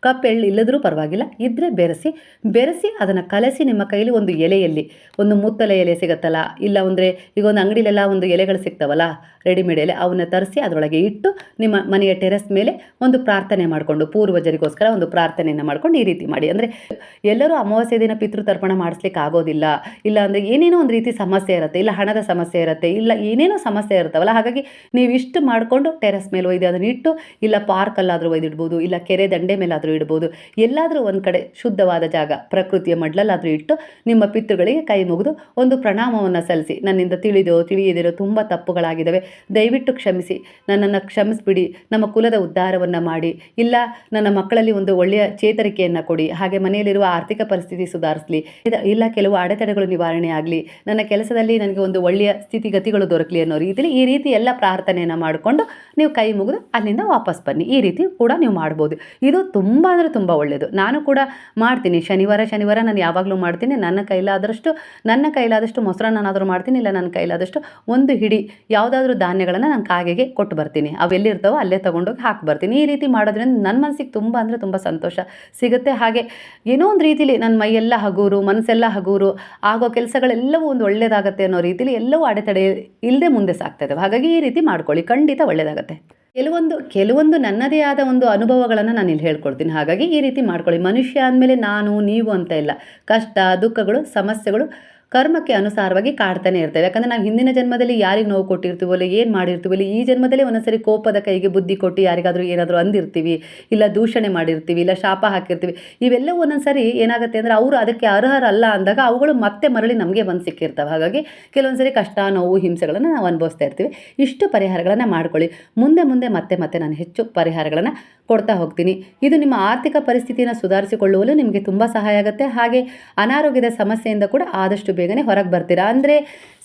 ಕಪ್ಪು ಎಳ್ಳು ಇಲ್ಲದರೂ ಪರವಾಗಿಲ್ಲ. ಇದ್ದರೆ ಬೆರೆಸಿ ಬೆರೆಸಿ ಅದನ್ನು ಕಲಸಿ ನಿಮ್ಮ ಕೈಲಿ ಒಂದು ಎಲೆಯಲ್ಲಿ, ಒಂದು ಮುತ್ತಲೆ ಎಲೆ ಸಿಗುತ್ತಲ್ಲ, ಇಲ್ಲ ಅಂದರೆ ಈಗ ಒಂದು ಅಂಗಡಿಲೆಲ್ಲ ಒಂದು ಎಲೆಗಳು ಸಿಗ್ತಾವಲ್ಲ, ರೆಡಿಮೇಡ್ ಎಲೆ, ಅವನ್ನ ತರಿಸಿ ಅದರೊಳಗೆ ಇಟ್ಟು ನಿಮ್ಮ ಮನೆಯ ಟೆರೆಸ್ ಮೇಲೆ ಒಂದು ಪ್ರಾರ್ಥನೆ ಮಾಡಿಕೊಂಡು, ಪೂರ್ವಜರಿಗೋಸ್ಕರ ಒಂದು ಪ್ರಾರ್ಥನೆಯನ್ನು ಮಾಡ್ಕೊಂಡು ಈ ರೀತಿ ಮಾಡಿ. ಅಂದರೆ ಎಲ್ಲರೂ ಅಮಾವಾಸ್ಯೆ ದಿನ ಪಿತೃತರ್ಪಣ ಮಾಡಿಸ್ಲಿಕ್ಕೆ ಆಗೋದಿಲ್ಲ, ಇಲ್ಲ ಅಂದರೆ ಏನೇನೋ ಒಂದು ರೀತಿ ಸಮಸ್ಯೆ ಇರುತ್ತೆ, ಇಲ್ಲ ಹಣದ ಸಮಸ್ಯೆ ಇರುತ್ತೆ, ಇಲ್ಲ ಏನೇನೋ ಸಮಸ್ಯೆ ಇರುತ್ತವಲ್ಲ ಹಾಗಾಗಿ ನೀವು ಇಷ್ಟು ಮಾಡಿಕೊಂಡು ಟೆರೆಸ್ ಮೇಲೆ ಒಯ್ದು ಅದನ್ನು ಇಟ್ಟು, ಇಲ್ಲ ಪಾರ್ಕಲ್ಲಾದರೂ ಒಯ್ದಿಡ್ಬೋದು, ಇಲ್ಲ ಕೆರೆ ದಂಡೆ ಮೇಲಾದರೂ ಇಡ್ಬೋದು. ಎಲ್ಲಾದರೂ ಒಂದು ಕಡೆ ಶುದ್ಧವಾದ ಜಾಗ, ಪ್ರಕೃತಿಯ ಮಡ್ಲಲ್ಲಾದರೂ ಇಟ್ಟು ನಿಮ್ಮ ಪಿತೃಗಳಿಗೆ ಕೈ ಮುಗಿದು ಒಂದು ಪ್ರಣಾಮವನ್ನು ಸಲ್ಲಿಸಿ. ನನ್ನಿಂದ ತಿಳಿದೋ ತಿಳಿಯದಿರೋ ತುಂಬ ತಪ್ಪುಗಳಾಗಿದ್ದಾವೆ. ದಯವಿಟ್ಟು ಕ್ಷಮಿಸಿ. ನನ್ನನ್ನು ಕ್ಷಮಿಸಿಬಿಡಿ. ನಮ್ಮ ಕುಲದ ಉದ್ಧಾರವನ್ನು ಮಾಡಿ. ಇಲ್ಲ, ನನ್ನ ಮಕ್ಕಳಲ್ಲಿ ಒಂದು ಒಳ್ಳೆಯ ಚೇತರಿಕೆಯನ್ನು ಕೊಡಿ. ಹಾಗೆ ಮನೆಯಲ್ಲಿರುವ ಆರ್ಥಿಕ ಪರಿಸ್ಥಿತಿ ಸುಧಾರಿಸಲಿ. ಇಲ್ಲ, ಕೆಲವು ಅಡೆತಡೆಗಳು ನಿವಾರಣೆ ಆಗಲಿ. ನನ್ನ ಕೆಲಸದಲ್ಲಿ ನನಗೆ ಒಂದು ಒಳ್ಳೆಯ ಸ್ಥಿತಿಗತಿಗಳು ದೊರಕಲಿ ಅನ್ನೋ ರೀತಿಯಲ್ಲಿ ಈ ರೀತಿ ಎಲ್ಲ ಪ್ರಾರ್ಥನೆಯನ್ನು ಮಾಡಿಕೊಂಡು ನೀವು ಕೈ ಮುಗಿದು ಅಲ್ಲಿಂದ ವಾಪಸ್ ಬನ್ನಿ. ಈ ರೀತಿ ಕೂಡ ನೀವು ಮಾಡ್ಬೋದು. ಇದು ತುಂಬ ತುಂಬ ಅಂದರೆ ತುಂಬ ಒಳ್ಳೆಯದು ನಾನು ಕೂಡ ಮಾಡ್ತೀನಿ. ಶನಿವಾರ ಶನಿವಾರ ನಾನು ಯಾವಾಗಲೂ ಮಾಡ್ತೀನಿ. ನನ್ನ ಕೈಲಾದಷ್ಟು ನನ್ನ ಕೈಲಾದಷ್ಟು ಮೊಸರನ್ನಾದರೂ ಮಾಡ್ತೀನಿ. ಇಲ್ಲ, ನನ್ನ ಕೈಲಾದಷ್ಟು ಒಂದು ಹಿಡಿ ಯಾವುದಾದ್ರೂ ಧಾನ್ಯಗಳನ್ನು ನಾನು ಕಾಗೆಗೆ ಕೊಟ್ಟು ಬರ್ತೀನಿ. ಅವೆಲ್ಲಿರ್ತಾವೋ ಅಲ್ಲೇ ತೊಗೊಂಡೋಗಿ ಹಾಕಿ ಬರ್ತೀನಿ. ಈ ರೀತಿ ಮಾಡೋದ್ರಿಂದ ನನ್ನ ಮನಸ್ಸಿಗೆ ತುಂಬ ಅಂದರೆ ತುಂಬ ಸಂತೋಷ ಸಿಗುತ್ತೆ. ಹಾಗೆ ಏನೋ ಒಂದು ರೀತಿಲಿ ನನ್ನ ಮೈಯೆಲ್ಲ ಹಗೂರು ಮನಸ್ಸೆಲ್ಲ ಹಗೂರು, ಆಗೋ ಕೆಲಸಗಳೆಲ್ಲವೂ ಒಂದು ಒಳ್ಳೆಯದಾಗತ್ತೆ ಅನ್ನೋ ರೀತಿಲಿ ಎಲ್ಲವೂ ಅಡೆತಡೆ ಇಲ್ಲದೆ ಮುಂದೆ ಸಾಕ್ತಾ ಹಾಗಾಗಿ ಈ ರೀತಿ ಮಾಡ್ಕೊಳ್ಳಿ. ಖಂಡಿತ ಒಳ್ಳೆಯದಾಗತ್ತೆ ಕೆಲವೊಂದು ಕೆಲವೊಂದು ನನ್ನದೇ ಆದ ಒಂದು ಅನುಭವಗಳನ್ನು ನಾನು ಇಲ್ಲಿ ಹೇಳ್ಕೊಳ್ತೀನಿ ಹಾಗಾಗಿ ಈ ರೀತಿ ಮಾಡ್ಕೊಳ್ಳಿ. ಮನುಷ್ಯ ಅಂದಮೇಲೆ ನಾನು, ನೀವು ಅಂತ ಇಲ್ಲ. ಕಷ್ಟ, ದುಃಖಗಳು, ಸಮಸ್ಯೆಗಳು ಕರ್ಮಕ್ಕೆ ಅನುಸಾರವಾಗಿ ಕಾಡ್ತಾನೆ ಇರ್ತವೆ. ಯಾಕಂದರೆ ನಾವು ಹಿಂದಿನ ಜನ್ಮದಲ್ಲಿ ಯಾರಿಗೆ ನೋವು ಕೊಟ್ಟಿರ್ತೀವೋ ಇಲ್ಲ ಏನು ಮಾಡಿರ್ತೀವಲ್ಲ ಈ ಜನ್ಮದಲ್ಲಿ ಒಂದೊಂದ್ಸರಿ ಕೋಪದ ಕೈಗೆ ಬುದ್ಧಿ ಕೊಟ್ಟು ಯಾರಿಗಾದರೂ ಏನಾದರೂ ಅಂದಿರ್ತೀವಿ, ಇಲ್ಲ ದೂಷಣೆ ಮಾಡಿರ್ತೀವಿ, ಇಲ್ಲ ಶಾಪ ಹಾಕಿರ್ತೀವಿ, ಇವೆಲ್ಲವೂ ಒಂದೊಂದ್ಸರಿ ಏನಾಗುತ್ತೆ ಅಂದರೆ ಅವರು ಅದಕ್ಕೆ ಅರ್ಹರಲ್ಲ ಅಂದಾಗ ಅವುಗಳು ಮತ್ತೆ ಮರಳಿ ನಮಗೆ ಬಂದು ಸಿಕ್ಕಿರ್ತವೆ. ಹಾಗಾಗಿ ಕೆಲವೊಂದ್ಸರಿ ಕಷ್ಟ, ನೋವು, ಹಿಂಸೆಗಳನ್ನು ನಾವು ಅನುಭವಿಸ್ತಾ ಇರ್ತೀವಿ. ಇಷ್ಟು ಪರಿಹಾರಗಳನ್ನು ಮಾಡ್ಕೊಳ್ಳಿ. ಮುಂದೆ ಮುಂದೆ ಮತ್ತೆ ಮತ್ತೆ ನಾನು ಹೆಚ್ಚು ಪರಿಹಾರಗಳನ್ನು ಕೊಡ್ತಾ ಹೋಗ್ತೀನಿ. ಇದು ನಿಮ್ಮ ಆರ್ಥಿಕ ಪರಿಸ್ಥಿತಿಯನ್ನು ಸುಧಾರಿಸಿಕೊಳ್ಳುವಲ್ಲೂ ನಿಮಗೆ ತುಂಬ ಸಹಾಯ ಆಗುತ್ತೆ. ಹಾಗೆ ಅನಾರೋಗ್ಯದ ಸಮಸ್ಯೆಯಿಂದ ಕೂಡ ಆದಷ್ಟು ಬೇಗನೆ ಹೊರಗೆ ಬರ್ತೀರಾ? ಅಂದರೆ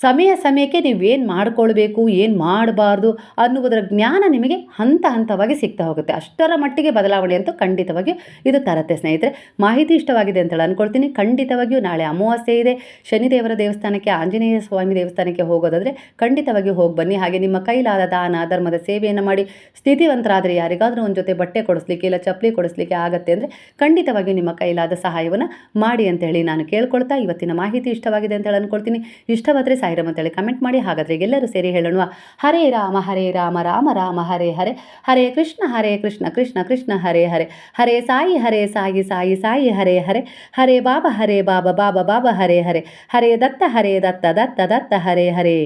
ಸಮಯ ಸಮಯಕ್ಕೆ ನೀವು ಏನು ಮಾಡ್ಕೊಳ್ಬೇಕು, ಏನು ಮಾಡಬಾರ್ದು ಅನ್ನುವುದರ ಜ್ಞಾನ ನಿಮಗೆ ಹಂತ ಹಂತವಾಗಿ ಸಿಗ್ತಾ ಹೋಗುತ್ತೆ. ಅಷ್ಟರ ಮಟ್ಟಿಗೆ ಬದಲಾವಣೆ ಅಂತೂ ಖಂಡಿತವಾಗಿಯೂ ಇದು ತರತ್ತೆ ಸ್ನೇಹಿತರೆ. ಮಾಹಿತಿ ಇಷ್ಟವಾಗಿದೆ ಅಂತೇಳಿ ಅಂದ್ಕೊಳ್ತೀನಿ ಖಂಡಿತವಾಗಿಯೂ ನಾಳೆ ಅಮಾವಾಸ್ಯೆ ಇದೆ. ಶನಿದೇವರ ದೇವಸ್ಥಾನಕ್ಕೆ, ಆಂಜನೇಯ ಸ್ವಾಮಿ ದೇವಸ್ಥಾನಕ್ಕೆ ಹೋಗೋದಾದರೆ ಖಂಡಿತವಾಗಿಯೂ ಹೋಗಿ ಬನ್ನಿ. ಹಾಗೆ ನಿಮ್ಮ ಕೈಲಾದ ದಾನ, ಧರ್ಮದ ಸೇವೆಯನ್ನು ಮಾಡಿ ಸ್ಥಿತಿವಂತರಾದರೆ ಯಾರಿಗಾದರೂ ಒಂದು ಜೊತೆ ಬಟ್ಟೆ ಕೊಡಿಸ್ಲಿಕ್ಕೆ ಇಲ್ಲ ಚಪ್ಪಲಿ ಕೊಡಿಸ್ಲಿಕ್ಕೆ ಆಗತ್ತೆ ಅಂದರೆ ಖಂಡಿತವಾಗಿಯೂ ನಿಮ್ಮ ಕೈಲಾದ ಸಹಾಯವನ್ನು ಮಾಡಿ ಅಂತ ಹೇಳಿ ನಾನು ಕೇಳ್ಕೊಳ್ತಾ ಇವತ್ತಿನ ಮಾಹಿತಿ ಇಷ್ಟವಾಗಿದೆ ಅಂತ ಹೇಳಿ ಅಂದ್ಕೊಳ್ತೀನಿ ಇಷ್ಟವಾದರೆ ಸಾಯಿರಮ್ ಅಂತೇಳಿ ಕಮೆಂಟ್ ಮಾಡಿ. ಹಾಗಾದರೆ ಎಲ್ಲರೂ ಸೇರಿ ಹೇಳೋಣ ಹರೇ ರಾಮ ಹರೇ ರಾಮ ರಾಮ ರಾಮ, ಹರೇ ಹರೇ. ಹರೇ ಕೃಷ್ಣ ಹರೇ ಕೃಷ್ಣ ಕೃಷ್ಣ ಕೃಷ್ಣ, ಹರೇ ಹರೇ. ಹರೇ ಸಾಯಿ ಹರೇ ಸಾಯಿ ಸಾಯಿ ಸಾಯಿ, ಹರೇ ಹರೇ. ಹರೇ ಬಾಬಾ ಹರೇ ಬಾಬಾ ಬಾಬಾ ಬಾಬಾ, ಹರೇ ಹರೇ. ಹರೇ ದತ್ತ ಹರೇ ದತ್ತ ದತ್ತ ದತ್ತ, ಹರೇ ಹರೇ.